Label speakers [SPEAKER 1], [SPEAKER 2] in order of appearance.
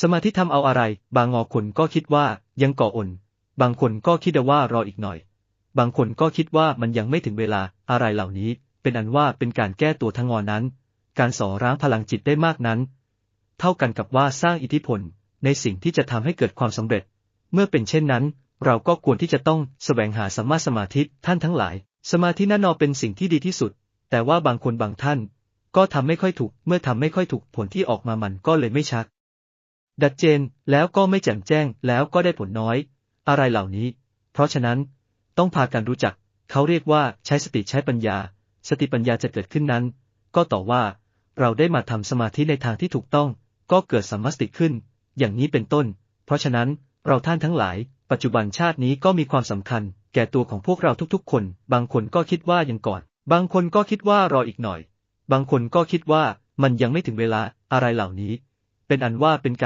[SPEAKER 1] สมาธิทำเอาอะไร บางงอคนก็คิดว่ายังก่ออ่น บางคนก็คิดว่ารออีกหน่อย บางคนก็คิดว่ามันยังไม่ถึงเวลาอะไรเหล่านี้ เป็นอันว่าเป็นการแก้ตัวทั้งงอนั้น การสอร้างพลังจิตได้มากนั้น เท่ากันกับว่าสร้างอิทธิพลในสิ่งที่จะทำให้เกิดความสำเร็จ เมื่อเป็นเช่นนั้น เราก็ควรที่จะต้องแสวงหาสัมมาสมาธิท่านทั้งหลาย สมาธินั้นนอเป็นสิ่งที่ดีที่สุด แต่ว่าบางคนบางท่าน ก็ทำไม่ค่อยถูก เมื่อทำไม่ค่อยถูกผลที่ออกมามันก็เลยไม่ชัด ดัดเจนแล้วก็ไม่แจ่มแจ้งแล้วก็ได้ผลน้อย อะไรเหล่านี้ เพราะฉะนั้น ต้องพากันรู้จัก เขาเรียกว่าใช้สติใช้ปัญญา สติปัญญาจะเกิดขึ้นนั้น ก็ต่อว่า เราได้มาทำสมาธิในทางที่ถูกต้อง ก็เกิดสัมมาสติขึ้น อย่างนี้เป็นต้น เพราะฉะนั้นเราท่านทั้งหลาย ปัจจุบันชาตินี้ก็มีความสำคัญ แก่ตัวของพวกเราทุกๆ คน บางคนก็คิดว่ายังก่อน บางคนก็คิดว่ารออีกหน่อย บางคนก็คิดว่ามันยังไม่ถึงเวลาอะไรเหล่านี้ เป็นอันว่าเป็นการ